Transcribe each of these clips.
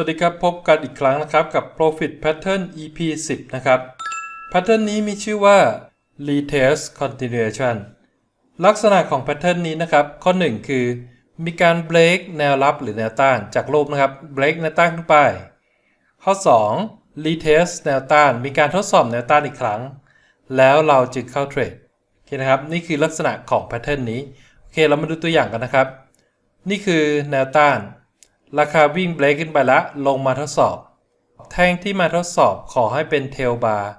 วัสดีครับ พบกันอีกครั้งนะครับกับ Profit Pattern EP 10 นะครับ Pattern นี้มีชื่อว่า Retest Continuation ลักษณะของ Pattern นี้นะครับ ข้อ 1 คือ มีการ break แนวรับหรือแนวต้านจากรูปนะครับ break แนวต้านขึ้นไป ข้อ 2 retest แนวต้าน มีการทดสอบแนวต้านอีกครั้ง แล้วเราจึงเข้าเทรดโอเคนะครับ นี่คือลักษณะของ Pattern นี้ โอเค เรามาดูตัวอย่างกันนะครับ นี่คือแนวต้าน ราคาวิ่งเบรกขึ้นไปล้วลงมาทดสอบ แท่งที่มาทดสอบขอให้เป็นเทลบาร์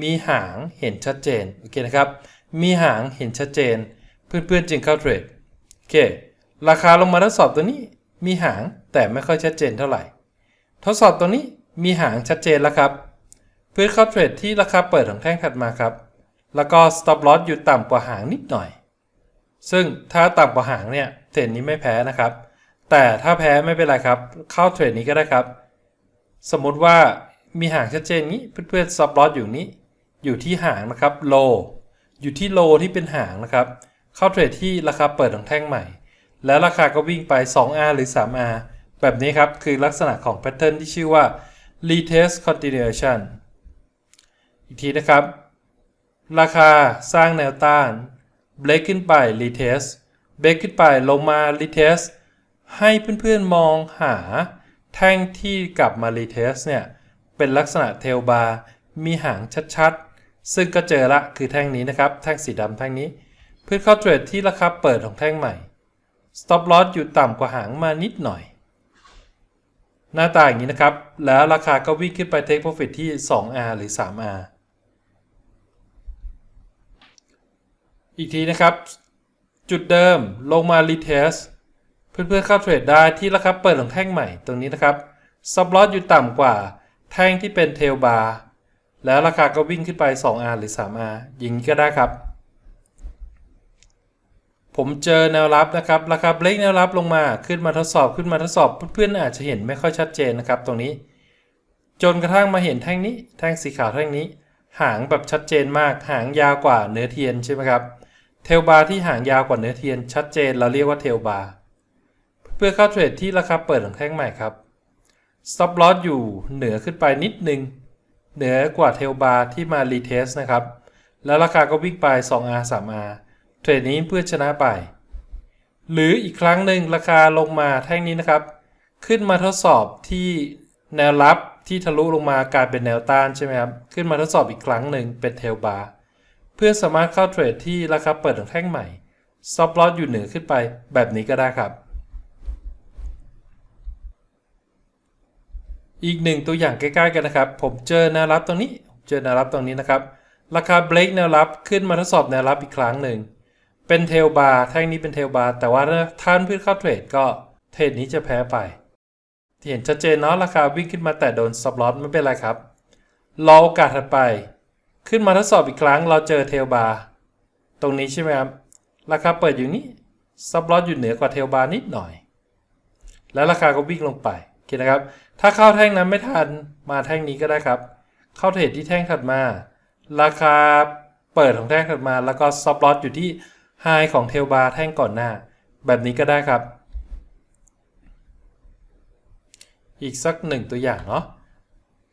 มีหางเห็นชัดเจน โอเคนะครับ มีหางเห็นชัดเจน เพื่อนๆจึงเข้าเทรด โอเค ราคาลงมาทดสอบตัวนี้ มีหางแต่ไม่ค่อยชัดเจนเท่าไหร่ ทดสอบตัวนี้มีหางชัดเจนแล้วครับ เพื่อเข้าเทรดที่ราคาเปิดของแท่งถัดมาครับ แล้วก็ stop loss อยู่ต่ำกว่าหางนิดหน่อย ซึ่งถ้าต่ำกว่าหางเนี่ยเทรดนี้ไม่แพ้นะครับ แต่ถ้าแพ้ไม่เป็นไรครับ เข้าเทรดนี้ก็ได้ครับ สมมุติว่ามีหางชัดเจนนี้เพื่อนๆ stop loss อยู่นี้ อยู่ที่หางนะครับ low อยู่ที่ low ที่เป็นหางนะครับ เข้าเทรดที่ราคาเปิดของแท่งใหม่ แล้วราคาก็วิ่งไป 2R หรือ 3R แบบนี้ครับ คือลักษณะของแพทเทิร์นที่ชื่อว่า retest continuation อีกทีนะครับ ราคาสร้างแนวต้าน break ขึ้นไป retest break ขึ้นไปลงมา retest ให้เพื่อนๆมองหาแท่งที่กลับมา retest เนี่ยเป็นลักษณะเทลบาร์มีหางชัดๆ ซึ่งก็เจอละคือแท่งนี้นะครับ แท่งสีดำแท่งนี้ เพื่อเข้าเทรดที่ราคาเปิดของแท่งใหม่ stop loss อยู่ต่ำกว่าหางมานิดหน่อย หน้าตาอย่างนี้นะครับ แล้วราคาก็วิ่งขึ้นไป take profit ที่ 2R หรือ 3R อีกทีนะครับ จุดเดิมลงมา retest เพื่อนๆเข้าเทรดได้ที่ราคาเปิดของแท่งใหม่ตรงนี้นะครับ stop loss อยู่ต่ำกว่าแท่งที่เป็น tail bar แล้วราคาก็วิ่งขึ้นไป 2R หรือ 3R อย่างนี้ก็ได้ครับ ผมเจอแนวรับนะครับ ราคาเบรกแนวรับลงมาขึ้นมาทดสอบขึ้นมาทดสอบ เพื่อนๆอาจจะเห็นไม่ค่อยชัดเจนนะครับ ตรงนี้ จนกระทั่งมาเห็นแท่งนี้ แท่งสีขาวแท่งนี้ หางแบบชัดเจนมาก หางยาวกว่าเนื้อเทียนใช่ไหมครับ เทลบาร์ที่หางยาวกว่าเนื้อเทียนชัดเจน เราเรียกว่าเทลบาร์ เพื่อเข้าเทรดที่ราคาเปิดของแท่งใหม่ครับ stop loss อยู่เหนือขึ้นไปนิดนึง เหนือกว่าเทลบาร์ที่มา retest นะครับ แล้วราคาก็วิ่งไป 2R 3R เทรดนี้เพื่อชนะไป หรืออีกครั้งหนึ่งราคาลงมาแท่งนี้นะครับ ขึ้นมาทดสอบที่แนวรับที่ทะลุลงมากลายเป็นแนวต้านใช่ไหมครับ ขึ้นมาทดสอบอีกครั้งหนึ่งเป็นเทลบาร์เพื่อสามารถเข้าเทรดที่ราคาเปิดของแท่งใหม่ stop loss อยู่เหนือขึ้นไปแบบนี้ก็ได้ครับ อีกหนึ่งตัวอย่างใกล้ๆกันนะครับ ผมเจอแนวรับตรงนี้ เจอแนวรับตรงนี้นะครับ ราคาเบรกแนวรับขึ้นมาทดสอบแนวรับอีกครั้งหนึ่ง เป็นเทลบาร์แท่งนี้เป็นเทลบาร์แต่ว่าท่านพื่อเข้าเทรดก็เทรดนี้จะแพ้ไปเห็นชัดเจนเนาะราคาวิ่งขึ้นมาแต่โดนซับลอสไม่เป็นไรครับรอโอกาสถัดไป ขึ้นมาทดสอบอีกครั้งเราเจอเทลบาร์ตรงนี้ใช่ไหมครับ ราคาเปิดอยู่นี้ซับลอสอยู่เหนือกว่าเทลบาร์นิดหน่อย แล้วราคาก็วิ่งลงไป อเคนะครับ ถ้าเข้าแท่งนั้นไม่ทันมาแท่งนี้ก็ได้ครับ เข้าเทรดที่แท่งถัดมา ราคาเปิดของแท่งถัดมา แล้วก็ซับลอสอยู่ที่ไฮของเทลบาร์แท่งก่อนหน้า แบบนี้ก็ได้ครับ อีกสักหนึ่งตัวอย่างเนาะ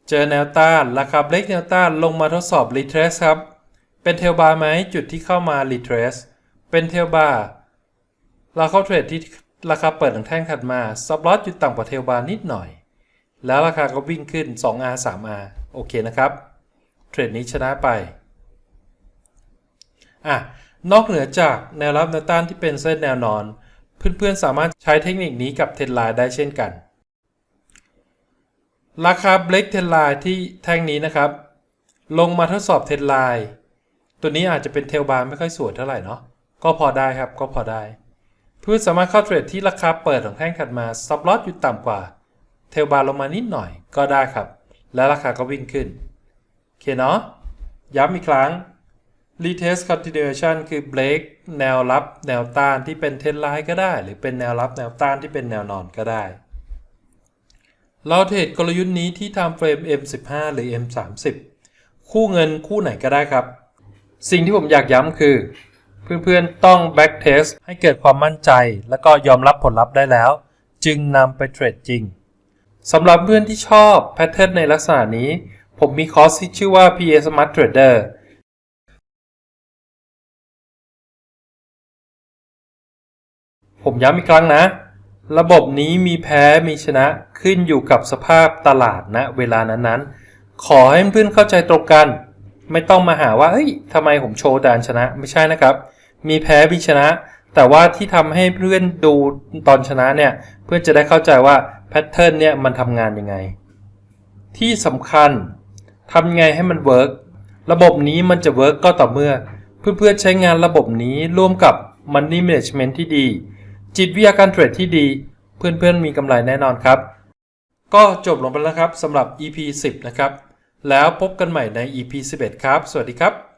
เจอแนวต้านราคาเบรกแนวต้านลงมาทดสอบ retrace ครับ เป็นเทลบาร์ไหมจุดที่เข้ามา retrace เป็นเทลบาร์เราเข้าเทรดที่ ราคาเปิดของแท่งถัดมา stop loss อยู่ต่ำกว่าเทลบาร์นิดหน่อย แล้วราคาก็วิ่งขึ้น 2R 3R โอเคนะครับ เทรดนี้ชนะไปอะนอกเหนือจากแนวรับแนวต้านที่เป็นเส้นแนวนอน เพื่อนๆสามารถใช้เทคนิคนี้กับเทนไลน์ได้เช่นกัน ราคาเบรกเทนไลน์ที่แท่งนี้นะครับ ลงมาทดสอบเทนไลน์ตัวนี้อาจจะเป็นเทลบาร์ไม่ค่อยสวยเท่าไหร่เนาะก็พอได้ครับก็พอได้ เพื่อสามารถเข้าเทรดที่ราคาเปิดของแท่งถัดมา stop loss อยู่ต่ำกว่า เทลบาร์ลงมานิดหน่อยก็ได้ครับ แล้วราคาก็วิ่งขึ้นโอเคเนาะย้ำอีกครั้ง retest continuation คือ break แนวรับแนวต้านที่เป็นเทนไลน์ก็ได้ หรือเป็นแนวรับแนวต้านที่เป็นแนวนอนก็ได้ เราเทรดกลยุทธ์นี้ที่ time frame M15 หรือ M30 คู่เงินคู่ไหนก็ได้ครับ สิ่งที่ผมอยากย้ำคือ เพื่อนๆต้อง back test ให้เกิดความมั่นใจ แล้วก็ยอมรับผลลัพธ์ได้แล้ว จึงนำไปเทรดจริงสำหรับเพื่อนที่ชอบแพทเทิร์นในลักษณะนี้ ผมมีคอร์สที่ชื่อว่า PA Smart Trader ผมย้ำอีกครั้งนะ ระบบนี้มีแพ้มีชนะขึ้นอยู่กับสภาพตลาดณเวลานั้นๆ ขอให้เพื่อนเข้าใจตรงกัน ไม่ต้องมาหาว่าเฮ้ยทำไมผมโชว์แต่อันชนะไม่ใช่นะครับ มีแพ้มีชนะ แต่ว่าที่ทำให้เพื่อนดูตอนชนะเนี่ยเพื่อนจะได้เข้าใจว่าแพทเทิร์นเนี่ยมันทำงานยังไง ที่สำคัญทำไงให้มันเวิร์กระบบนี้มันจะเวิร์กก็ต่อเมื่อ เพื่อนๆใช้งานระบบนี้ร่วมกับ Money Management ที่ดี จิตวิทยาการเทรดที่ดี เพื่อนๆมีกำไรแน่นอนครับ ก็จบลงไปแล้วครับสำหรับ EP 10 นะครับ แล้วพบกันใหม่ใน EP 11 ครับ สวัสดีครับ